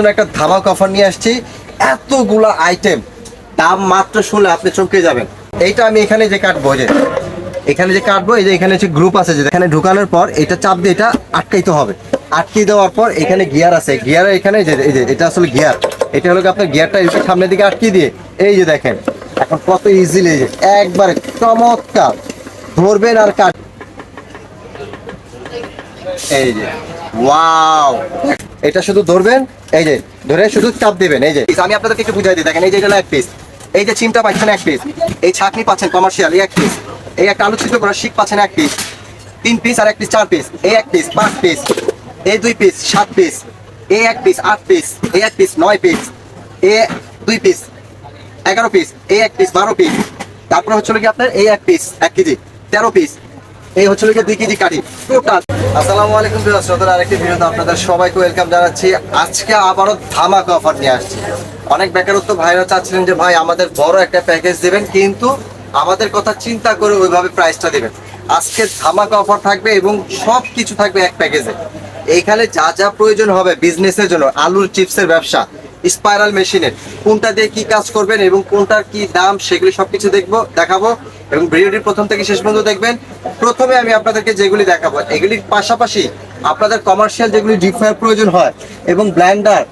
একটা ধামাক অফার নিয়ে আসছি। এতগুলা আইটেম দাম মাত্র শুনলে আপনি চমকে যাবেন। এইটা আমি এখানে যে কাটবো যে, এখানে যে কাটবো, এই যে এখানে যে গ্রুপ আছে, যে এখানে ঢুকানোর পর এটা চাপ দিয়ে এটা আটকাইতে হবে। আটকে দেওয়ার পর এখানে গিয়ার আছে। গিয়ারের এখানে যে, এই যে, এটা আসলে গিয়ার এটা হলো আপনার গিয়ারটা এদিকে সামনের দিকে আটকে দিয়ে, এই যে দেখেন, এখন কত ইজিলি যে, একবারে চমৎকার। ধরবেন আর কাট এই যে ওয়াও এটা শুধু ধরবেন এই যে ধরে শুধু চাপ দিবেন এই যে। আমি আপনাদেরকে একটু বুঝাই দিই দেখেন এই যে এটা এক পিস এই যে চিমটা পাচ্ছেন এক পিস এই ছাকনি পাচ্ছেন কমার্শিয়াল এই এক পিস এই একটা আলু ছিদ্র করা শিক পাচ্ছেন এক পিস তিন পিস আর এক পিস চার পিস এই এক পিস পাঁচ পিস এই দুই পিস সাত পিস এই এক পিস আট পিস এই এক পিস নয় পিস এ দুই পিস এগারো পিস এই এক পিস বারো পিস তারপরে হচ্ছে কি আপনার এই এক পিস এক কেজি। তেরো পিস এই টোটাল আসসালামু আলাইকুম শ্রোতারা আরেকটি ভিডিওতে আপনাদের সবাইকে ওয়েলকাম জানাচ্ছি। আজকে আবারও ধামাকা অফার নিয়ে আসছি। অনেক বেকারত্ব ভাইরা চাচ্ছিলেন যে, ভাই, আমাদের বড় একটা প্যাকেজ দিবেন, কিন্তু আমাদের কথা চিন্তা করে ওইভাবে প্রাইসটা দিবেন। আজকে ধামাকা অফার থাকবে এবং সব কিছু থাকবে এক প্যাকেজে এইখানে যা যা প্রয়োজন হবে বিজনেসের জন্য, আলুর চিপসের ব্যবসা স্পাইরাল মেশিনের কোনটা দিয়ে কি কাজ করবেন এবং কোনটার কি দাম, সেগুলি সবকিছু দেখব, দেখাবো। এবং ভিডিওটি প্রথম থেকে শেষ পর্যন্ত দেখবেন। প্রথমে আমি আপনাদেরকে যেগুলি দেখাবো, এগুলির পাশাপাশি আপনাদের কমার্শিয়াল যেগুলি ডিপ ফ্রায়ার প্রয়োজন হয় এবং ব্ল্যান্ডার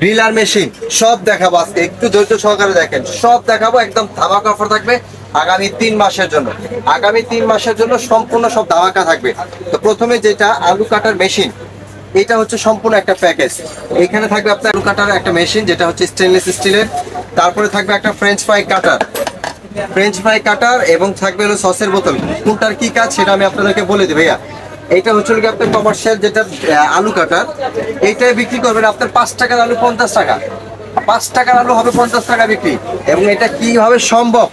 ড্রিলার মেশিন সব দেখাবো আজকে। একটু ধৈর্য সহকারে দেখেন, সব দেখাবো, একদম ধামাকা অফার থাকবে আগামী তিন মাসের জন্য। আগামী তিন মাসের জন্য সম্পূর্ণ সব ধামাকা থাকবে। তো প্রথমে যেটা আলু কাটার মেশিন এটা হচ্ছে সম্পূর্ণ একটা প্যাকেজ এখানে থাকবে আপনার আলু কাটার একটা মেশিন যেটা হচ্ছে স্টেনলেস স্টিলের তারপরে থাকবে একটা french fry cutter french fry cutter এবং থাকবে হলো সসের বোতল। কোনটার কি কাজ সেটা আমি আপনাদেরকে বলে দিই ভাইয়া। এইটা হচ্ছে কি আপনার কমার্শিয়াল যেটা আলু কাটার এইটাই বিক্রি করবেন আপনার পাঁচ টাকার আলু পঞ্চাশ টাকা। পাঁচ টাকার আলু হবে পঞ্চাশ টাকা বিক্রি। এবং এটা কীভাবে সম্ভব,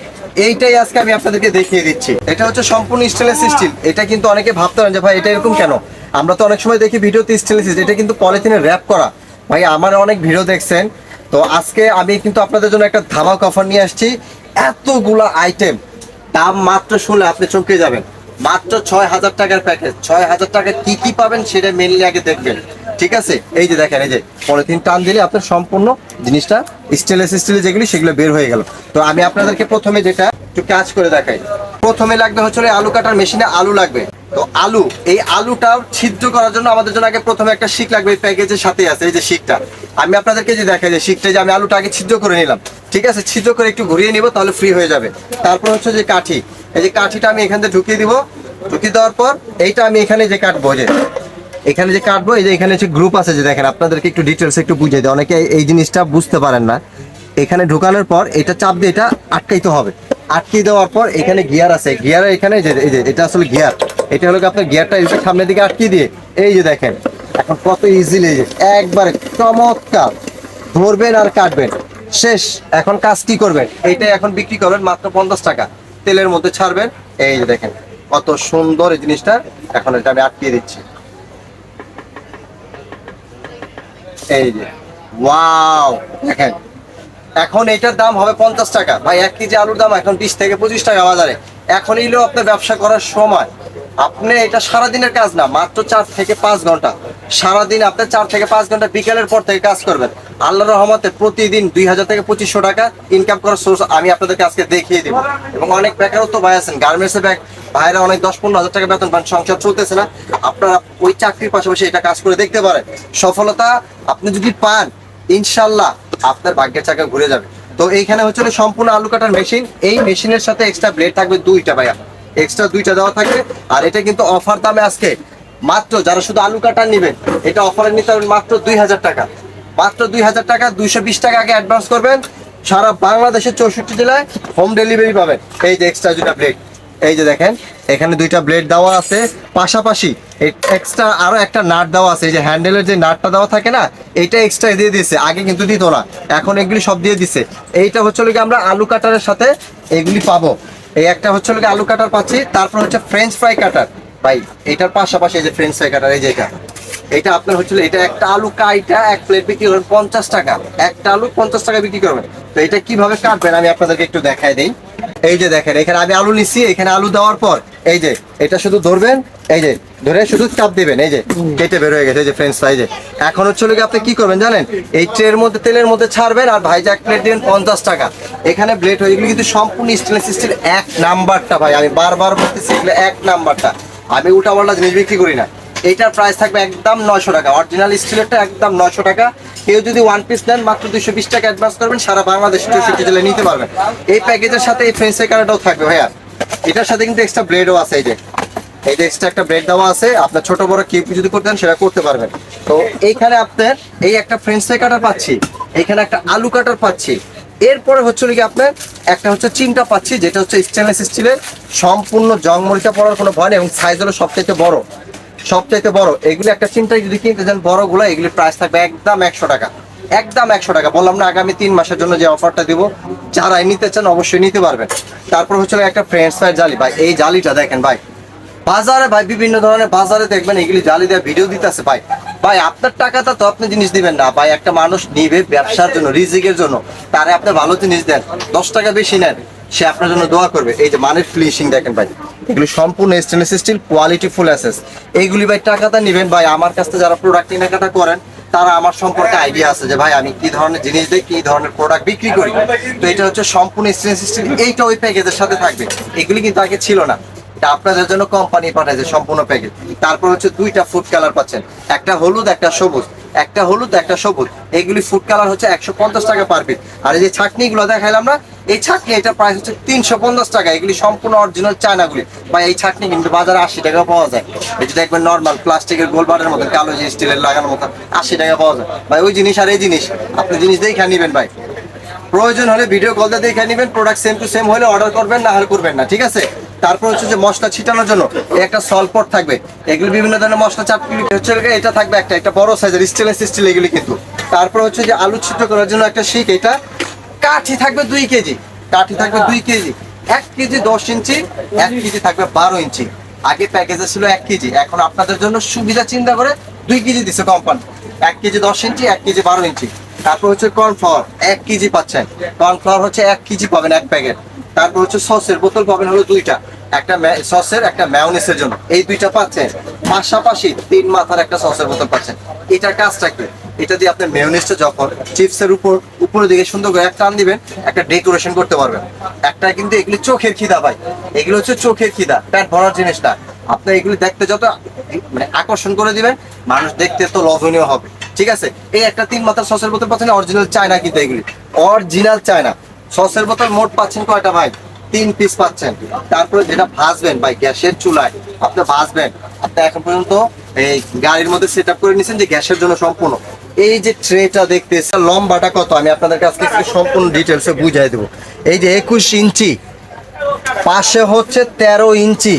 এইটাই আজকে আমি আপনাদেরকে দেখিয়ে দিচ্ছি। এটা হচ্ছে সম্পূর্ণ স্টেনলেস স্টিল এটা কিন্তু অনেকে ভাবতে পারেন যে, ভাই, এটা এরকম কেন? আমরা তো অনেক সময় দেখি ভিডিওতে স্টেনলেস স্টিল এটা কিন্তু পলিথিনে র্যাপ করা। ভাই, আমার অনেক ভিডিও দেখছেন। তো আজকে আমি কিন্তু আপনাদের জন্য একটা ধামাক অফার নিয়ে আসছি। এতগুলা আইটেম দাম মাত্র শুনলে আপনি চমকে যাবেন। মাত্র ছয় হাজার টাকার প্যাকেজ ছয় হাজার টাকা কি কি পাবেন সেটা মেনলি আগে দেখবেন। ঠিক আছে? এই যে দেখেন, এই যে পলিথিন টান দিলে আপনার সম্পূর্ণ জিনিসটা স্টেনলেস স্টিলের যেগুলি, সেগুলো বের হয়ে গেল। তো আমি আপনাদেরকে প্রথমে যেটা একটু কাজ করে দেখাই। প্রথমে লাগবে হচ্ছে আলু কাটার মেশিনে আলু লাগবে। তো আলু, এই আলুটা ছিদ্র করার জন্য আমাদের জন্য আগে প্রথমে একটা শিক লাগবে, এই প্যাকেজের সাথে আছে, এই যে শিকটা। আমি আপনাদেরকে যে দেখাই যে শিকটা যে আমি আলুটা আগে ছিদ্র করে নিলাম, ঠিক আছে? ছিদ্র করে একটু ঘুরিয়ে নিব, তাহলে ফ্রি হয়ে যাবে। তারপর হচ্ছে যে কাঠি, এই যে কাঠিটা আমি এখান থেকে ঢুকিয়ে দিব। ঢুকিয়ে দেওয়ার পর এইটা আমি এখানে যে কাটবো, যে এখানে যে কাটবো, এই যে এখানে যে গ্রুপ আছে, যে দেখেন, আপনাদেরকে একটু ডিটেলস একটু বুঝিয়ে দেয় অনেকে এই জিনিসটা বুঝতে পারেন না। এখানে ঢুকানোর পর এটা চাপ দিয়ে এটা আটকাইতে হবে। আটকে দেওয়ার পর এখানে গিয়ার আছে। গিয়ারের এখানে যে, এই যে, এটা আসলে গিয়ার এটা হলো আপনার গিয়ারটা এদিকে সামনের দিকে আটকে দিয়ে, এই যে দেখেন, এখন কত ইজিলি একবারে চমৎকার। ধরবেন আর কাটবেন। শেষ, এখন কাজ কি করবেন? এইটাই এখন বিক্রি করবেন মাত্র পঞ্চাশ টাকা। তেলের মধ্যে ছাড়বেন, এই যে দেখেন, কত সুন্দর এই জিনিসটা এখন এটা আমি আটকিয়ে দিচ্ছি। এই যে, ওয়াও, দেখেন, এখন এটার দাম হবে পঞ্চাশ টাকা। ভাই, এক কেজি আলুর দাম এখন বিশ থেকে পঁচিশ টাকা বাজারে। এখন এলেও আপনার ব্যবসা করার সময়। আপনি, এটা সারাদিনের কাজ না, মাত্র চার থেকে পাঁচ ঘণ্টা। সারাদিন আপনি চার থেকে পাঁচ ঘণ্টা বিকেলের পর থেকে কাজ করবেন। আল্লাহর রহমতে প্রতিদিন দুই হাজার থেকে পঁচিশশো টাকা ইনকাম করার সোর্স আমি আপনাদেরকে আজকে দেখিয়ে দিব। এবং অনেক বেকারত্ব ভাই আছেন গার্মেন্টসের ব্যাগ ভাইরা অনেক দশ পনেরো হাজার টাকা বেতন পান, সংসার চলতেছে না। আপনারা ওই চাকরির পাশাপাশি এটা কাজ করে দেখতে পারেন। সফলতা আপনি যদি পান, ইনশাল্লাহ আপনার ভাগ্যের চাকা ঘুরে যাবে। তো এইখানে হচ্ছে সম্পূর্ণ আলু কাটার মেশিন এই মেশিনের সাথে এক্সট্রা ব্লেড থাকবে দুইটা ভাইয়া। এক্সট্রা দুইটা দেওয়া থাকবে। আর এটা কিন্তু অফার দামে আজকে। মাত্র যারা শুধু আলু কাটার নেবেন, এটা অফারে নিতে পারবেন মাত্র দুই হাজার টাকা। মাত্র দুই হাজার টাকা, দুইশো বিশ টাকা আগে অ্যাডভান্স করবেন। সারা বাংলাদেশের চৌষট্টি জেলায় হোম ডেলিভারি পাবেন। এই যে এক্সট্রা দুইটা ব্লেড এই যে দেখেন, এখানে দুইটা ব্লেড দেওয়া আছে। পাশাপাশি এক্সট্রা আরও একটা নাট দেওয়া আছে। এই যে হ্যান্ডেলের যে নাটটা দেওয়া থাকে না এইটা এক্সট্রা দিয়ে দিয়েছে। আগে কিন্তু দিত না, এখন এগুলি সব দিয়ে দিছে। এইটা হচ্ছে আমরা আলু কাটারের সাথে এগুলি পাবো। এই একটা হচ্ছে লোকে আলু কাটার পাচ্ছি, তারপর হচ্ছে ফ্রেঞ্চ ফ্রাই কাটার ভাই, এটার পাশাপাশি এই যে ফ্রেঞ্চ ফ্রাই কাটার এই যে এটা। এটা আপনার হচ্ছিল এটা একটা আলু কাইটা এক প্লেট বিক্রি করবেন পঞ্চাশ টাকা। একটা আলু পঞ্চাশ টাকা বিক্রি করবেন। তো এটা কীভাবে কাটবেন আমি আপনাদেরকে একটু দেখাই দিই। এই যে দেখেন, এখানে আমি আলু নিছি, এখানে আলু দেওয়ার পর এই যে এটা শুধু ধরবেন এই যে ধরে শুধু চাপ দিবেন এই যে কেটে বের হয়ে গেছে এই যে ফ্রেঞ্চ ফ্রাই যে। এখন হচ্ছে গিয়ে আপনি কি করবেন জানেন? এই ট্রের মধ্যে তেলের মধ্যে ছাড়বেন আর ভাইজা এক প্লেট দিবেন পঞ্চাশ টাকা। এখানে ব্লেড হয়ে কিন্তু সম্পূর্ণ স্টেনলেস স্টিল এক নাম্বারটা ভাই আমি বারবার বলতেছি এগুলো এক নাম্বারটা। আমি উল্টা পাল্টা জিনিস বিক্রি করি না। এটার প্রাইস থাকবে একদম নয়শো টাকা। অরিজিনাল স্টিলেরটা একদম নয়শো টাকা। কেউ যদি ওয়ান পিস নেন মাত্র দুশো বিশ টাকা অ্যাডভান্স করবেন সারা বাংলাদেশ চৌষট্টি জেলায় নিতে পারবেন। এই প্যাকেজের সাথে এই ফ্রেঞ্চ কার্ডটাও থাকবে ভাইয়া। এটার সাথে কিন্তু এক্সট্রা ব্লেডও আছে এই যে। এই যে এক্সট্রা একটা ব্রেড দেওয়া আছে, আপনার ছোট বড় কিউব যদি করতেন সেটা করতে পারবেন। তো এইখানে আপনার এই একটা ফ্রেঞ্চ ফ্রাই কাটার পাচ্ছি, এইখানে একটা আলু কাটার পাচ্ছি। এরপরে হচ্ছে কি আপনার, একটা হচ্ছে চিমটা পাচ্ছি, যেটা হচ্ছে স্টেনলেস স্টিলের সম্পূর্ণ জং মরিচা পড়ার কোনো ভয় নেই এবং সাইজ হলো সবচাইতে বড়। সবচাইতে বড়। এগুলি একটা চিমটাই যদি কিনতে চান, বড়গুলো, এগুলির প্রাইস থাকবে একদম একশো টাকা। একদম একশো টাকা। বললাম না, আগামী তিন মাসের জন্য যে অফারটা দিব, যারাই নিতে চান অবশ্যই নিতে পারবেন। তারপর হচ্ছে একটা ফ্রেঞ্চ ফ্রাই জালি। ভাই, এই জালিটা দেখেন ভাই। বাজারে ভাই, বিভিন্ন ধরনের বাজারে দেখবেন এগুলি জালি দেওয়া ভিডিও দিতেছে ভাই। ভাই, আপনার টাকাটা তো আপনি জিনিস দিবেন না। ভাই, একটা মানুষ নিবে ব্যবসার জন্য, রিজিকের জন্য। তারে আপনি ভালো জিনিস দেন। দশ টাকা বেশি নেন, সে আপনার জন্য দোয়া করবে। এই যে মানের ফিনিশিং দেখেন ভাই। এগুলি সম্পূর্ণ স্টেনলেস স্টিল কোয়ালিটি ফুল অ্যাসেস এইগুলি ভাই টাকাটা নিবেন। ভাই, আমার কাছ থেকে যারা প্রোডাক্ট কেনাকাটা করেন তারা আমার সম্পর্কে আইডিয়া আছে যে ভাই, আমি কি ধরনের জিনিস দিই, কি ধরনের প্রোডাক্ট বিক্রি করি। তো এটা হচ্ছে সম্পূর্ণ স্টেনলেস সিস্টেম এইটা ওই প্যাকেজের সাথে থাকবে। এগুলি কিন্তু আগে ছিল না। আপনাদের জন্য কোম্পানি পাঠাইছে সম্পূর্ণ প্যাকেজ তারপর হচ্ছে দুইটা ফুড কালার পাচ্ছেন। একটা হলুদ, একটা সবুজ। একটা হলুদ, একটা সবুজ। এগুলি ফুড কালার হচ্ছে একশো পঞ্চাশ টাকা পার পিস আর এই যে ছাকনিগুলো দেখাইলাম না, এই ছাকনি এটা প্রাইস হচ্ছে তিনশো পঞ্চাশ টাকা। এগুলি সম্পূর্ণ অরিজিনাল চায়নাগুলি। বা এই ছাকনি কিন্তু বাজারে আশি টাকা পাওয়া যায়। এই যে দেখবেন নর্মাল প্লাস্টিকের গোলবারের মতো কালো যে স্টিলের লাগানোর মতো আশি টাকা পাওয়া যায়। ভাই, ওই জিনিস আর এই জিনিস, আপনি জিনিস দেখে নেবেন ভাই। প্রয়োজন হলে ভিডিও কল দিয়ে দেখে নেবেন প্রোডাক্ট সেম টু সেম হলে অর্ডার করবেন, না হলে করবেন না, ঠিক আছে? তারপর হচ্ছে যে মশলা ছিটানোর জন্য একটা সলপট থাকবে। এগুলো বিভিন্ন ধরনের মশলা চাপগুলি হচ্ছে এটা থাকবে একটা একটা বড় সাইজের স্টেনলেস স্টিল এগুলি কিন্তু। তারপর হচ্ছে যে আলু ছিদ্র করার জন্য একটা শিক, এটা কাঠি থাকবে দুই কেজি, কাঠি থাকবে দুই কেজি। এক কেজি দশ ইঞ্চি, এক কেজি থাকবে বারো ইঞ্চি। আগে প্যাকেজে ছিল এক কেজি, এখন আপনাদের জন্য সুবিধা চিন্তা করে দুই কেজি দিচ্ছে কোম্পানি এক কেজি দশ ইঞ্চি, এক কেজি বারো ইঞ্চি। তারপর হচ্ছে কর্নফ্লাওয়ার এক কেজি পাচ্ছেন। কর্নফ্লাওয়ার হচ্ছে এক কেজি পাবেন এক প্যাকেট তারপর হচ্ছে সসের বোতল পাবেন হলো দুইটা। একটা সসের একটা ম্যাওনিসের জন্য। এই দুইটা পাচ্ছেন। পাশাপাশি তিন মাথার একটা সসের বোতল পাচ্ছেন। এটার কাজটা কি? এটা দিয়ে আপনার মেয়নিসটা যখন চিপসের উপর উপরের দিকে সুন্দর করে একটা দিবেন, একটা ডেকোরেশন করতে পারবেন। একটা কিন্তু এগুলি চোখের খিদা ভাই। এগুলো হচ্ছে চোখের খিদা, পেট ভরার জিনিসটা। আপনি এগুলি দেখতে যত মানে আকর্ষণ করে দিবেন, মানুষ দেখতে তো লোভনীয় হবে। ঠিক আছে? এই একটা তিন মাথার সসের বোতল পাচ্ছেন অরিজিনাল চায়না কিন্তু এগুলি। অরিজিনাল চায়না সসের বোতল মোট পাচ্ছেন কয়টা ভাই? তিন পিস পাচ্ছেন। তারপরে যেটা ভাজবেন ভাই, গ্যাসের চুলায়, আপনি ভাজবেন, আপনি এখন পর্যন্ত এই গাড়ির মধ্যে সেট করে নিয়েছেন যে গ্যাসের জন্য সম্পূর্ণ। এই যে ট্রেটা দেখতে লম্বাটা কত? আমি আপনাদের কাছে সম্পূর্ণ ডিটেলসে বুঝাই দেবো। এই যে একুশ ইঞ্চি, পাশে হচ্ছে তেরো ইঞ্চি।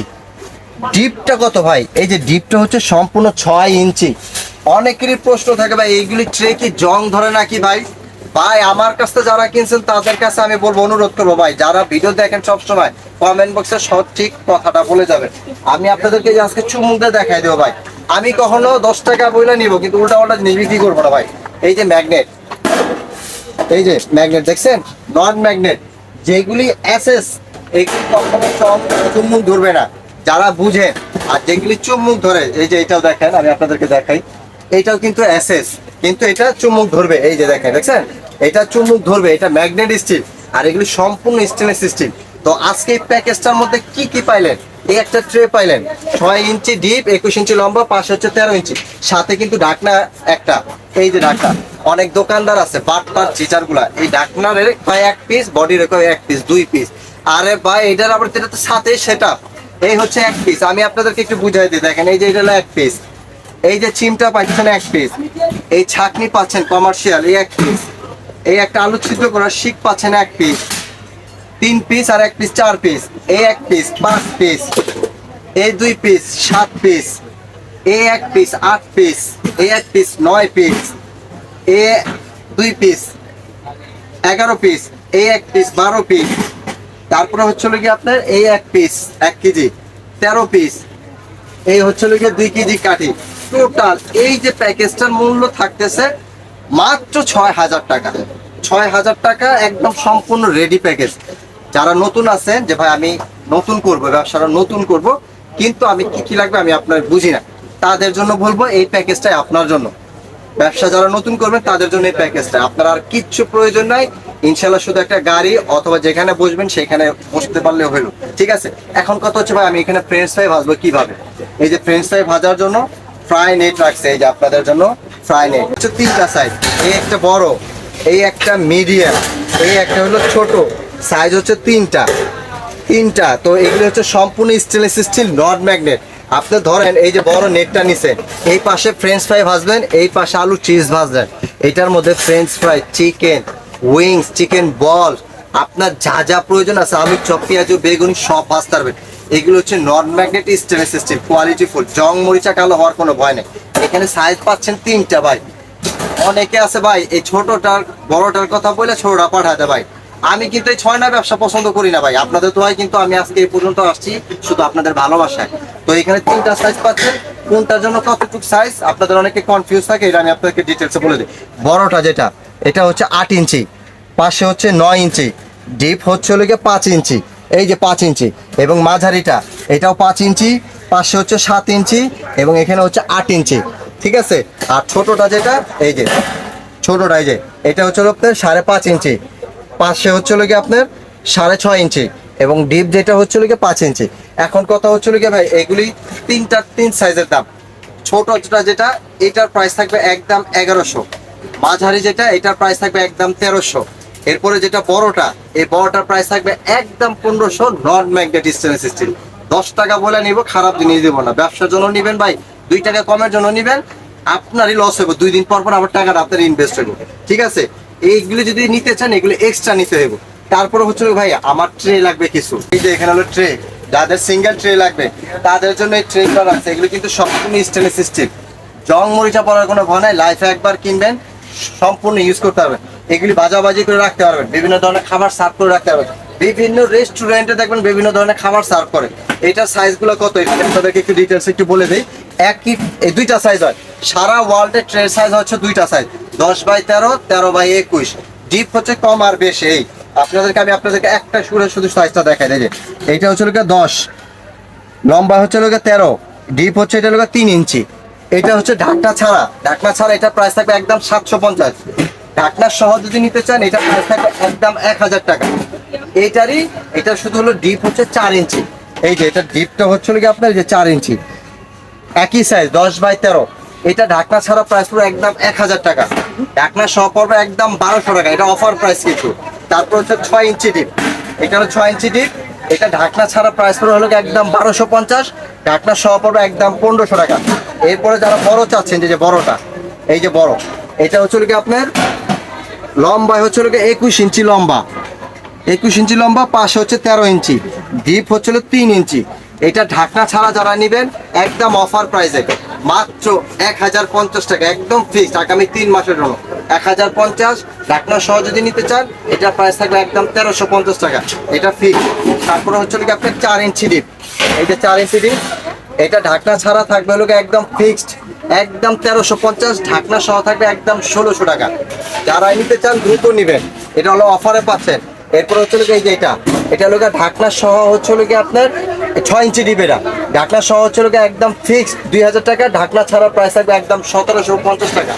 ডিপটা কত ভাই? এই যে ডিপটা হচ্ছে সম্পূর্ণ ছয় ইঞ্চি। অনেকেরই প্রশ্ন থাকে ভাই, এইগুলি ট্রে কি জং ধরে নাকি ভাই? ভাই, আমার কাছ থেকে যারা কিনছেন, তাদের কাছে আমি বলব, অনুরোধ করব ভাই, যারা ভিডিও দেখেন সবসময় কমেন্ট বক্সে সঠিক কথাটা বলে যাবেন। আমি আপনাদেরকে আজকে চুমুক দিয়ে দেখাই দেবো ভাই। আমি কখনো দশ টাকা বইলে নিব, কিন্তু উল্টা উল্টা জিনিস বিক্রি করব না ভাই। এই যে ম্যাগনেট এই যে ম্যাগনেট দেখছেন? নন ম্যাগনেট যেগুলি এসএস এগুলি কখনো চম- চুম্বক ধরবে না। যারা বুঝে আর যেগুলি চুম্বক ধরে, এই যে এটাও দেখেন, আমি আপনাদেরকে দেখাই। এইটাও কিন্তু এসএস কিন্তু এটা চুম্বক ধরবে, এই যে দেখেন, দেখছেন? এটা চুম্বক ধরবে, এটা ম্যাগনেট স্টিল, আর এগুলি সম্পূর্ণ স্টেনলেস স্টিল তো আজকে এই প্যাকেজটার মধ্যে কি কি পাইলেন? এই একটা ট্রে পাইলেন, ছয় ইঞ্চি ডিপ একুশ ইঞ্চি লম্বা পাশে হচ্ছে তেরো ইঞ্চি। সাথে কিন্তু ঢাকনা একটা, এই যে ঢাকনা। অনেক দোকানদার আছে বাটপার চিচারগুলা, এই ঢাকনার প্রায় এক পিস বডি বডির এক পিস দুই পিস আরে ভাই, এটার আবার তো সাথে সেটা এই হচ্ছে এক পিস আমি আপনাদেরকে একটু বুঝাই দিই, দেখেন, এই যে এটা হলো এক পিস এই যে চিমটা পাচ্ছেন এক পিস এই ছাকনি পাচ্ছেন কমার্শিয়াল এই এক পিস এই একটা আলু ছিদ্র করার শিক পাচ্ছেন এক পিস তিন পিস আর এক পিস চার পিস এই এক পিস পাঁচ পিস এই দুই পিস সাত পিস এই এক পিস আট পিস এই এক পিস নয় পিস এ দুই পিস এগারো পিস এই এক পিস বারো পিস তারপরে হচ্ছে কি আপনার এই এক পিস এক কেজি, তেরো পিস এই হচ্ছে গিয়ে দুই কেজি কাঠি। টোটাল এই যে প্যাকেজটার মূল্য থাকতেছে মাত্র ছয় হাজার টাকা। ছয় হাজার টাকা একদম সম্পূর্ণ রেডি প্যাকেজ যারা নতুন আছেন, যে ভাই আমি নতুন করব, ব্যবসাটা নতুন করব, কিন্তু আমি কি কি লাগবে আমি আপনার বুঝি না। তাদের জন্য বলব এই প্যাকেজটাই আপনার জন্য। ব্যবসা যারা নতুন করবেন, তাদের জন্য এই প্যাকেজটা আপনার আর কিচ্ছু প্রয়োজন নাই। ইনশাল্লাহ শুধু একটা গাড়ি অথবা যেখানে বসবেন, সেখানে বসতে পারলে হলো। ঠিক আছে? এখন কথা হচ্ছে ভাই, আমি এখানে ফ্রেঞ্চ ফ্রাই ভাজবো কীভাবে? এই যে ফ্রেঞ্চ ফ্রাই ভাজার জন্য ফ্রাই নেট রাখছে, এই যে আপনাদের জন্য ফ্রাই নেট হচ্ছে তিনটা সাইজ এই একটা বড়, এই একটা মিডিয়াম এই একটা হলো ছোট। সাইজ হচ্ছে তিনটা। তিনটা। তো এগুলো হচ্ছে সম্পূর্ণ স্টেনলেস স্টিল নট ম্যাগনেট আপনি ধরেন, এই যে বড় নেটটা নিছেন, এই পাশে ফ্রেঞ্চ ফ্রাই ভাজবেন, এই পাশে আলু চিজ ভাজবেন। এটার মধ্যে french fry chicken wings chicken ball আপনার যা যা প্রয়োজন আছে আমি চপ, পেঁয়াজু, বেগুনি, সব ভাজতে পারবেন। এগুলো হচ্ছে non magnet stainless steel quality full জং মরিচা কালো হওয়ার কোনো ভয় নেই। এখানে সাইজ পাচ্ছেন তিনটা ভাই। অনেকে আছে ভাই, এই ছোটটার, বড়টার কথা বলে ছোটটা পাঠাতে ভাই। আমি কিন্তু এই ছয় না ব্যবসা পছন্দ করি না ভাই। আপনাদের তো হয় কিন্তু আমি আজকে এই পর্যন্ত আসছি শুধু আপনাদের ভালোবাসায়। তো এখানে তিনটা সাইজ পাচ্ছেন। কোনটার জন্য কতটুকু সাইজ আপনাদের অনেকে কনফিউজ থাকে, এটা আমি আপনাদেরকে ডিটেলসে বলে দিই। বড়টা যেটা, এটা হচ্ছে আট ইঞ্চি, পাশে হচ্ছে নয় ইঞ্চি ডিপ হচ্ছে হলো গিয়ে পাঁচ ইঞ্চি। এই যে পাঁচ ইঞ্চি এবং মাঝারিটা, এটাও পাঁচ ইঞ্চি, পাশে হচ্ছে সাত ইঞ্চি এবং এখানে হচ্ছে আট ইঞ্চি। ঠিক আছে? আর ছোটটা যেটা, এই যে, ছোটটা এই যে, এটা হচ্ছে আপনার সাড়ে পাঁচ ইঞ্চি। পাশে হচ্ছে গিয়ে আপনার সাড়ে ছয় ইঞ্চি এবং ডিপ যেটা হচ্ছে গিয়ে পাঁচ ইঞ্চি। এখন কথা হচ্ছে গিয়ে ভাই, এগুলি তিনটা, তিন সাইজের দাম। ছোটটা যেটা এটার প্রাইস থাকবে একদম এগারোশো। মাঝারি যেটা, এটার প্রাইস থাকবে একদম তেরোশো। এরপরে যেটা বড়টা, এই বড়টার প্রাইস থাকবে একদম পনেরোশো নন ম্যাগনেট স্টেনলেস স্টিল দশ টাকা বলে নিব, খারাপ জিনিস দিব না। ব্যবসার জন্য নিবেন ভাই, দুই টাকা কমের জন্য নিবেন, আপনারই লস হবে দুই দিন পর পর আমার টাকাটা আপনার ইনভেস্ট হবে ঠিক আছে? এইগুলো যদি নিতে চান, এগুলো এক্সট্রা নিতে হবে তারপরে হচ্ছে ভাই, আমার ট্রে লাগবে কিছু। এই যে এখানে হলো ট্রে যাদের সিঙ্গেল ট্রে লাগবে, তাদের জন্য এই ট্রেগুলো আছে। এগুলো কিন্তু সম্পূর্ণ স্টেনলেস স্টিল জং মরিচা পড়ার কোনো ভয় নাই লাইফে একবার কিনবেন। সম্পূর্ণ ইউজ করতে পারবেন এগুলি বাজাবাজি করে রাখতে পারবেন, বিভিন্ন ধরনের খাবার সার্ভ করে রাখতে পারবেন। বিভিন্ন রেস্টুরেন্টে দেখবেন বিভিন্ন ধরনের খাবার সার্ভ করে। এটার সাইজগুলো কত? আপনাদেরকে একটু ডিটেলস একটু বলে দিই। একই দুইটা সাইজ হয়। সারা ওয়ার্ল্ডের ট্রে সাইজ হচ্ছে দুইটা সাইজ দশ বাই তেরো তেরো বাই একুশ। ডিপ হচ্ছে কম আর বেশি। এই, আপনাদেরকে আমি আপনাদেরকে একটা সুরে শুধু সাইজটা দেখাই। এই যে এইটা হচ্ছে লোকে দশ। লম্বা হচ্ছে লোকে তেরো। ডিপ হচ্ছে এটা লোকে তিন ইঞ্চি। এটা হচ্ছে ঢাকনা ছাড়া। ঢাকনা ছাড়া এটা প্রাইস থাকবে একদম সাতশো পঞ্চাশ। ঢাকনা সহ যদি নিতে চান এটা প্রাইস থাকবে একদম এক হাজার টাকা। এইটারই এটা শুধু হলো ডিপ হচ্ছে চার ইঞ্চি এই যে, এটা ডিপটা হচ্ছে হলো কি আপনার যে চার ইঞ্চি একই সাইজ দশ বাই তেরো। এটা ঢাকনা ছাড়া প্রাইস পুরো একদম এক হাজার টাকা। ঢাকনা সহ পড়বে একদম বারোশো টাকা। এটা অফার প্রাইস কিন্তু। তারপর হচ্ছে ছয় ইঞ্চি ডিপ এটা হলো ছয় ইঞ্চি ডিপ এটা ঢাকনা ছাড়া প্রাইস পড়বে হলো একদম বারোশো পঞ্চাশ। ঢাকনা সহ পড়বে একদম পনেরোশো টাকা। এরপরে যারা বড় চাচ্ছেন, যে বড়টা, এই যে বড়, এটা হচ্ছে কি আপনার? লম্বায় হচ্ছে কি একুশ ইঞ্চি লম্বা। একুশ ইঞ্চি লম্বা, পাশে হচ্ছে তেরো ইঞ্চি। ডিপ হচ্ছিল তিন ইঞ্চি। এটা ঢাকনা ছাড়া যারা নেবেন, একদম অফার প্রাইসে মাত্র এক হাজার পঞ্চাশ টাকা, একদম ফিক্সড আগামী তিন মাসের জন্য। এক হাজার পঞ্চাশ, ঢাকনা সহ যদি নিতে চান, এটা প্রাইস থাকবে একদম তেরোশো পঞ্চাশ টাকা। এটা ফিক্সড তারপরে হচ্ছে কি আপনার চার ইঞ্চি ডিপ। এইটা চার ইঞ্চি ডিপ এটা ঢাকনা ছাড়া থাকবে হলো একদম ফিক্সড একদম তেরোশো পঞ্চাশ, ঢাকনা সহ থাকবে একদম ষোলোশো টাকা। যারা নিতে চান দ্রুত নেবেন। এটা হলো অফারে পাচ্ছেন। এরপর হচ্ছে এই যে এটা। এটা লোক ঢাকনা সহ হচ্ছে লোক আপনার ছয় ইঞ্চি এটা। ঢাকনা সহ হচ্ছে লোক একদম ফিক্সড দুই হাজার টাকা। ঢাকনা ছাড়া প্রাইস থাকবে একদম সতেরোশো পঞ্চাশ টাকা।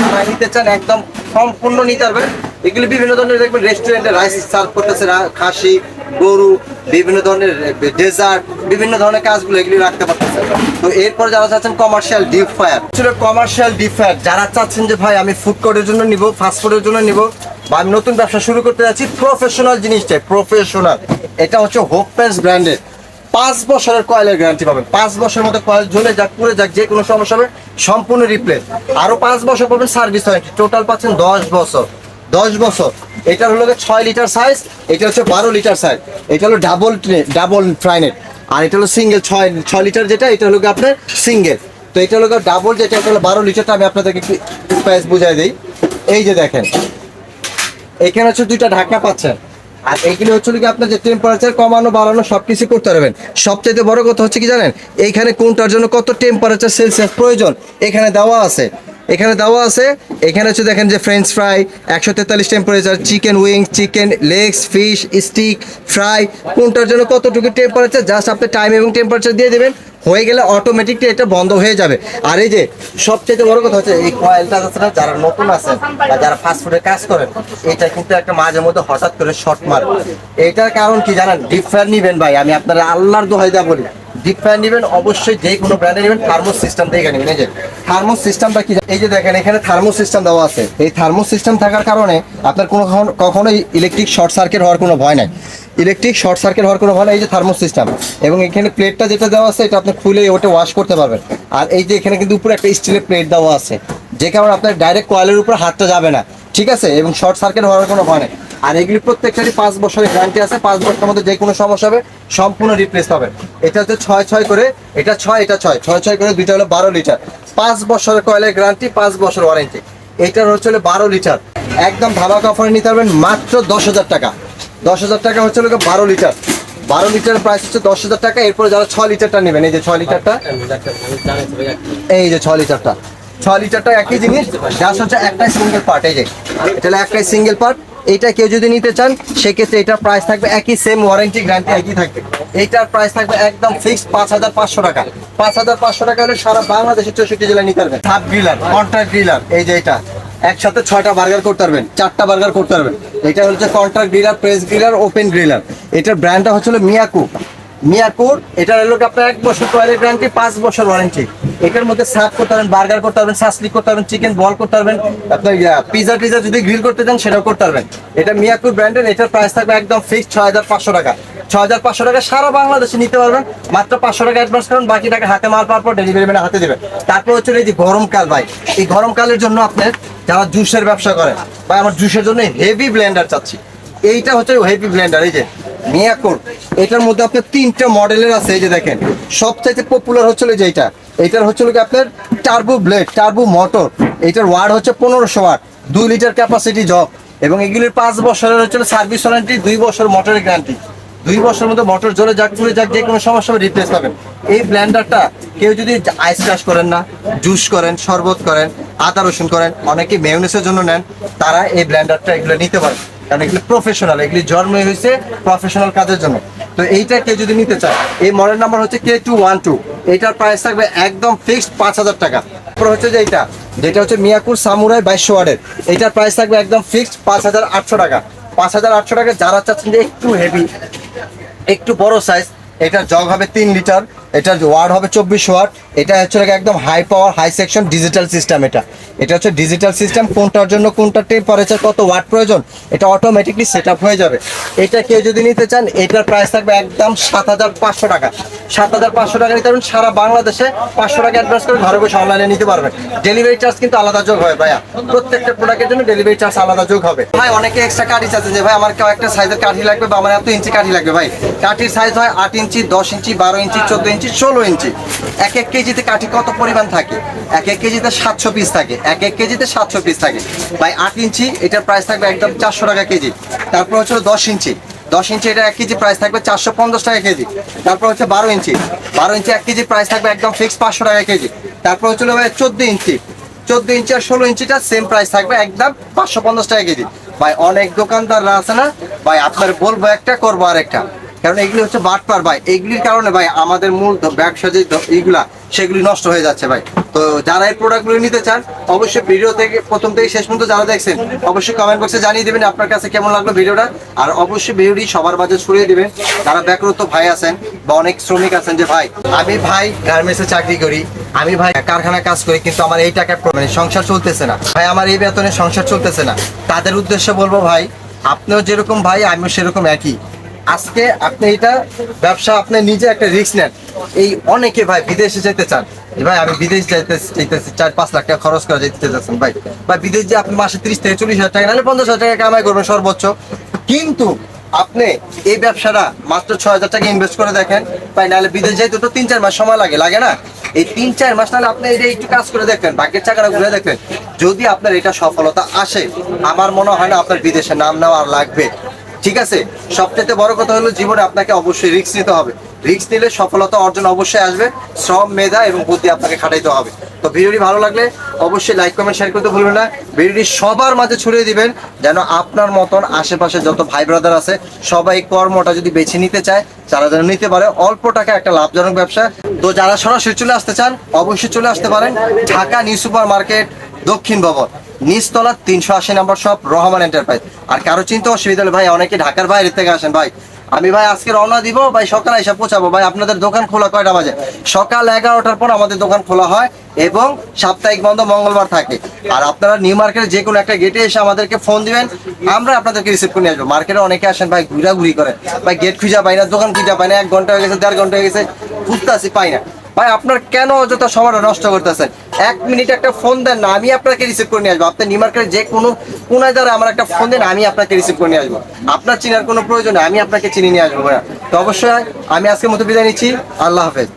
যারা নিতে চান একদম সম্পূর্ণ নিতে পারবেন। এগুলি বিভিন্ন ধরনের দেখবেন রেস্টুরেন্টে রাইস সার্ভ করতেছে খাসি গরু, বিভিন্ন ধরনের ডেজার্ট বিভিন্ন ধরনের কাজগুলো এগুলি রাখতে পারতেছে। তো এরপর যারা চাচ্ছেন কমার্শিয়াল ডিপ ফায়ার ছিল কমার্শিয়াল ডিপ ফায়ার যারা চাচ্ছেন যে, ভাই, আমি ফুড কোর্টের জন্য নিব ফাস্ট ফুডের জন্য নিব, বা আমি নতুন ব্যবসা শুরু করতে যাচ্ছি প্রফেশনাল জিনিসটাই প্রফেশনাল এটা হচ্ছে হোপ প্যান্স ব্র্যান্ডের পাঁচ বছরের কয়েলের গ্যারান্টি পাবেন। পাঁচ বছরের মধ্যে কয়েল ঝুলে যাক, পুড়ে যাক, যে কোনো সমস্যা হবে, সম্পূর্ণ রিপ্লেস আরও পাঁচ বছর পাবেন সার্ভিস ওয়ারেন্টি টোটাল পাচ্ছেন দশ বছর। দশ বছর। এটা হলো ছয় লিটার সাইজ এটা হচ্ছে বারো লিটার সাইজ এটা হলো ডাবল ডাবল ফ্রাইনেট আর এটা হলো সিঙ্গেল ছয় ছয় লিটার যেটা, এটা হলো আপনার সিঙ্গেল তো এটা হলো ডাবল যেটা, এটা হলো বারো লিটারটা আমি আপনাদেরকে প্রাইস বুঝাই দিই। এই যে দেখেন, এখানে হচ্ছে দুইটা ঢাকনা পাচ্ছেন। আর এইগুলো হচ্ছে কি আপনার যে টেম্পারেচার কমানো, বাড়ানো সব সবকিছু করতে পারবেন। সবচেয়ে বড় কথা হচ্ছে কি জানেন? এইখানে কোনটার জন্য কত টেম্পারেচার সেলসিয়াস প্রয়োজন? এখানে দেওয়া আছে। এখানে দেওয়া আছে, এখানে হচ্ছে দেখেন যে ফ্রেঞ্চ ফ্রাই একশো তেতাল্লিশ temperature chicken wing chicken legs fish stick fry কোনটার জন্য কতটুকু টেম্পারেচার জাস্ট আপনি টাইম এবং টেম্পারেচার দিয়ে দেবেন, হয়ে গেলে অটোমেটিকলি এটা বন্ধ হয়ে যাবে। আর এই যে সবচেয়ে বড় কথা হচ্ছে, এই কয়েলটা আছে না, যারা নতুন আছেন বা যারা ফাস্ট ফুডে কাজ করেন, এটা কিন্তু একটা মাঝে মধ্যে হঠাৎ করে শর্ট মারে। এটার কারণ কি জানেন? ফ্যান নিবেন ভাই, আমি আপনারা আল্লাহর দোহাই দা বলি। ডিপ ফ্যান নেবেন অবশ্যই যে কোনো ব্র্যান্ডে নেবেন থার্মোস সিস্টেম দেখে নেবেন। এই যে থার্মোস সিস্টেমটা কি এই যে দেখেন, এখানে থার্মোস সিস্টেম দেওয়া আছে। এই থার্মোস সিস্টেম থাকার কারণে আপনার কোনো কখনোই ইলেকট্রিক শর্ট সার্কিট হওয়ার কোনো ভয় নাই। ইলেকট্রিক শর্ট সার্কিট হওয়ার কোনো ভয় নাই, এই যে থার্মোস সিস্টেম এবং এখানে প্লেটটা যেটা দেওয়া আছে, এটা আপনি খুলে ওটা ওয়াশ করতে পারবেন। আর এই যে এখানে কিন্তু উপরে একটা স্টিলের প্লেট দেওয়া আছে। যে কারণে আপনার ডাইরেক্ট কয়েলের উপর হাতটা যাবে না। ঠিক আছে? এবং শর্ট সার্কিট হওয়ার কোনো ভয় নেই। আর এগুলি প্রত্যেকটারই পাঁচ বছরের গ্যারান্টি আছে। পাঁচ বছরের মধ্যে যে কোনো সমস্যা হবে, সম্পূর্ণ রিপ্লেস হবে এটা হচ্ছে ছয় ছয় করে, এটা ছয় এটা ছয়। ছয় ছয় করে দুইটা হলো বারো লিটার। পাঁচ বছরের কয়েলের গ্যারান্টি পাঁচ বছর ওয়ারেন্টি এটার হচ্ছে হলো বারো লিটার। একদম ধামাকা অফারে নিতে পারবেন মাত্র দশ হাজার টাকা। দশ হাজার টাকা হচ্ছে হলো বারো লিটার। বারো লিটার প্রাইস হচ্ছে দশ হাজার টাকা। এরপরে যারা ছয় লিটারটা নেবেন, এই যে ছয় লিটারটা। এই যে ছয় লিটারটা। ছয় লিটারটা একই জিনিস জাস্ট হচ্ছে একটাই সিঙ্গেল পার্ট এই যে, এটা একটাই সিঙ্গেল পার্ট এটা কেউ যদি নিতে চান, সেক্ষেত্রে এটার প্রাইস থাকবে একই সেম ওয়ারেন্টি গ্যারান্টি একই থাকবে। এইটার প্রাইস থাকবে একদম ফিক্সড পাঁচ হাজার পাঁচশো টাকা। পাঁচ হাজার পাঁচশো টাকা হলে সারা বাংলাদেশের চৌষট্টি জেলায় নিতে পারবেন। থার্ড গ্রিলার কন্ট্রাক্ট গ্রিলার এই যে এটা। একসাথে ছয়টা বার্গার করতে পারবেন, চারটা বার্গার করতে পারবেন। এটা হচ্ছে contact griller press griller open griller এটার ব্র্যান্ডটা হচ্ছিল মিয়াকু। মিয়াকুর এটা হলো আপনার এক বছর টয়লেট গ্যারান্টি পাঁচ বছর ওয়ারেন্টি এটার মধ্যে সার্ভ করতে পারবেন, বার্গার করতে পারবেন সাসলিক করতে পারবেন, চিকেন বল করতে পারবেন, আপনার পিজা টিজা যদি গ্রিল করতে চান, সেটাও করতে পারবেন। এটা মিয়াকুর ব্র্যান্ডের এটার প্রাইস থাকবে একদম ফিক্সড ছয় হাজার পাঁচশো টাকা। ছয় হাজার পাঁচশো টাকা সারা বাংলাদেশে নিতে পারবেন, মাত্র পাঁচশো টাকা অ্যাডভান্স করুন, বাকি টাকা হাতে মাল পাওয়ার পর ডেলিভারি ম্যানের হাতে দেবেন তারপর হচ্ছে এই যে গরমকাল ভাই, এই গরমকালের জন্য আপনার যারা জুসের ব্যবসা করেন বা আমার জুসের জন্য হেভি ব্লেন্ডার চাচ্ছি। এইটা হচ্ছে হেভি ব্লেন্ডার এই যে মিয়াকোর এটার মধ্যে আপনার তিনটা মডেলের আছে, এই যে দেখেন। সবচাইতে পপুলার হচ্ছিল এটার হচ্ছে কি আপনার ব্লেড মোটর এটার ওয়ার্ড হচ্ছে পনেরোশো ওয়াট দুই লিটার ক্যাপাসিটি জব এবং এগুলির পাঁচ বছরের হচ্ছে সার্ভিস ওয়ারেন্টি দুই বছর মোটরের গ্যারান্টি দুই বছরের মধ্যে মোটর জ্বলে যাক, পুড়ে যাক, যে কোনো সমস্যা হবে রিপ্লেস পাবেন। এই কেউ যদি আইস চাষ করেন না জুস করেন, শরবত করেন, আদা রসুন করেন, অনেকে মেয়নেসের জন্য নেন, তারা এই ব্লেন্ডারটা এগুলো নিতে পারেন কারণ এগুলি প্রফেশনাল এগুলি জন্ম হয়েছে প্রফেশনাল কাজের জন্য। তো এইটা কেউ যদি নিতে চায়, এই মডেল নাম্বার হচ্ছে কে টু ওয়ান টু এইটার প্রাইস থাকবে একদম ফিক্সড পাঁচ হাজার টাকা। তারপর হচ্ছে যে এইটা, যেটা হচ্ছে মিয়াকুর সামুরাই বাইশশো ওয়ার্ডের। এইটার প্রাইস থাকবে একদম ফিক্সড পাঁচ হাজার আটশো টাকা। পাঁচ হাজার আটশো টাকা যারা চাচ্ছেন যে একটু হেভি একটু বড় সাইজ এটার জগ হবে তিন লিটার এটার ওয়ার্ড হবে চব্বিশ ওয়াট এটা হচ্ছে একদম high power high section digital system এটা। এটা হচ্ছে ডিজিটাল সিস্টেম কোনটার জন্য কোনটা টেম্পারেচার কত ওয়াট প্রয়োজন, এটা অটোমেটিকলি সেট হয়ে যাবে। এটা কেউ যদি নিতে চান, এটার প্রাইস থাকবে একদম সাত হাজার পাঁচশো টাকা। সাত হাজার পাঁচশো টাকা নিতে পারবেন, সারা বাংলাদেশে পাঁচশো টাকা অ্যাডভান্স করে ঘরে বসে অনলাইনে নিতে পারবেন। ডেলিভারি চার্জ কিন্তু আলাদা যোগ হয় ভাইয়া। প্রত্যেকটা প্রোডাক্টের জন্য ডেলিভারি চার্জ আলাদা যোগ হবে। ভাই, অনেকে এক্সট্রা কাঠি চাচ্ছে যে, ভাই, আমার কেউ একটা সাইজের কাঠি লাগবে বা আমার এত ইঞ্চি কাঠি লাগবে ভাই। কাঠির সাইজ হয় আট ইঞ্চি দশ ইঞ্চি বারো ইঞ্চি চোদ্দ ইঞ্চি ষোলো ইঞ্চি। এক এক কেজিতে কাঠি কত পরিমাণ থাকে? এক এক কেজিতে সাতশো পিস থাকে। এক এক কেজিতে সাতশো পিস থাকে। ভাই, আট ইঞ্চি, এটার প্রাইস থাকবে একদম চারশো টাকা কেজি। তারপর হচ্ছে দশ ইঞ্চি। দশ ইঞ্চি, এটা এক কেজি প্রাইস থাকবে চারশো পঞ্চাশ টাকা কেজি। তারপর হচ্ছে বারো ইঞ্চি। বারো ইঞ্চি এক কেজি প্রাইস থাকবে একদম ফিক্স পাঁচশো টাকা কেজি। তারপর হচ্ছে ভাই চোদ্দ ইঞ্চি। চোদ্দ ইঞ্চি আর ষোলো ইঞ্চিটা সেম প্রাইস থাকবে একদম পাঁচশো পঞ্চাশ টাকা কেজি। ভাই, অনেক দোকানদাররা আছে না? ভাই, আপনার বলব একটা, করব আরেকটা। কারণ এগুলি হচ্ছে বাটপার ভাই। এগুলির কারণে ভাই আমাদের মূল ব্যবসা যে এইগুলা, সেগুলি নষ্ট হয়ে যাচ্ছে ভাই। তো যারা এই প্রোডাক্টগুলো নিতে চান, অবশ্যই ভিডিও থেকে প্রথম থেকে শেষ পর্যন্ত যারা দেখছেন, অবশ্যই কমেন্ট বক্সে জানিয়ে দেবেন আপনার কাছে কেমন লাগল ভিডিওটা আর অবশ্যই ভিডিওটি সবার মাঝে ছড়িয়ে দেবেন। যারা ব্যাকরত ভাই আছেন বা অনেক শ্রমিক আছেন যে, ভাই, আমি ভাই গার্মেন্টসে চাকরি করি, আমি ভাই কারখানা কাজ করি, কিন্তু আমার এই টাকা মানে সংসার চলতেছে না। ভাই, আমার এই বেতনে সংসার চলতেছে না। তাদের উদ্দেশ্যে বলব, ভাই, আপনিও যেরকম ভাই, আমিও সেরকম একই। আজকে আপনি এটা ব্যবসা, আপনি নিজে একটা রিস্ক নেন। এই অনেকে ভাই বিদেশে যেতে চান। ভাই, আমি বিদেশ যাইতে চাইতেছি, চার পাঁচ লাখ টাকা খরচ করে যেতে চাচ্ছেন ভাই। ভাই, বিদেশ যে আপনি মাসে ত্রিশ থেকে চল্লিশ হাজার টাকা, নাহলে পঞ্চাশ হাজার টাকা কামাই করবেন সর্বোচ্চ। কিন্তু আপনি এই ব্যবসাটা মাত্র ছয় হাজার টাকা ইনভেস্ট করে দেখেন। ভাই, নাহলে বিদেশ যাইতে তো তিন চার মাস সময় লাগে লাগে না? এই তিন চার মাস নাহলে আপনি এটা একটু কাজ করে দেখবেন ভাগ্যের চাকাটা ঘুরে দেখবেন যদি আপনার এটা সফলতা আসে, আমার মনে হয় না আপনার বিদেশে নাম নেওয়া আর লাগবে। ঠিক আছে? সবচেয়ে বড় কথা হলো জীবনে আপনাকে অবশ্যই রিস্ক নিতে হবে। রিস্ক নিলে সফলতা অর্জন অবশ্যই আসবে। শ্রম, মেধা এবং বুদ্ধি আপনাকে খাটাইতে হবে। তো ভিডিওটি ভালো লাগলে অবশ্যই লাইক কমেন্ট শেয়ার করতে ভুলবেন না। ভিডিওটি সবার মাঝে ছড়িয়ে দিবেন যেন আপনার মতন আশেপাশে যত ভাই ব্রাদার আছে, সবাই কর্মটা যদি বেছে নিতে চায়, তারা যেন নিতে পারে। অল্প টাকা একটা লাভজনক ব্যবসা। তো যারা সরাসরি চলে আসতে চান, অবশ্যই চলে আসতে পারেন ঢাকা নিউ সুপার মার্কেট দক্ষিণ ভবন। নিচতলা তিনশো আশি নম্বর শপ রহমান এন্টারপ্রাইজ আর কারও চিন্তা অসুবিধা হলে ভাই, অনেকে ঢাকার বাইরে থেকে আসেন। ভাই, আমি ভাই আজকে রওনা দিব, ভাই সকালে এসে পৌঁছাবো। ভাই, আপনাদের দোকান খোলা কয়টা বাজে? সকাল এগারোটার পর আমাদের দোকান খোলা হয় এবং সাপ্তাহিক বন্ধ মঙ্গলবার থাকে। আর আপনারা নিউ মার্কেটের যে কোনো একটা গেটে এসে আমাদেরকে ফোন দিবেন, আমরা আপনাদেরকে রিসিভ করে নিয়ে আসব। মার্কেটে অনেকে আসেন, ভাই, ঘুরাঘুরি করে। ভাই গেট খুঁজা পাই না, দোকান খুঁজা পাই না, এক ঘণ্টা হয়ে গেছে, দেড় ঘণ্টা হয়ে গেছে বুঝতে আসি, পাই না। ভাই, আপনার কেন অযথা সময়টা নষ্ট করতেছেন? এক মিনিট একটা ফোন দেন না, আমি আপনাকে রিসিভ করে নিয়ে আসব। আপনার নিউ মার্কেটের যে কোনো কোনায় দ্বারা আমার একটা ফোন দেন, আমি আপনাকে রিসিভ করে নিয়ে আসব। আপনার চিনার কোনো প্রয়োজন আমি আপনাকে চিনি নিয়ে আসব। তো অবশ্যই আমি আজকে মতো বিদায় নিচ্ছি। আল্লাহ হাফেজ।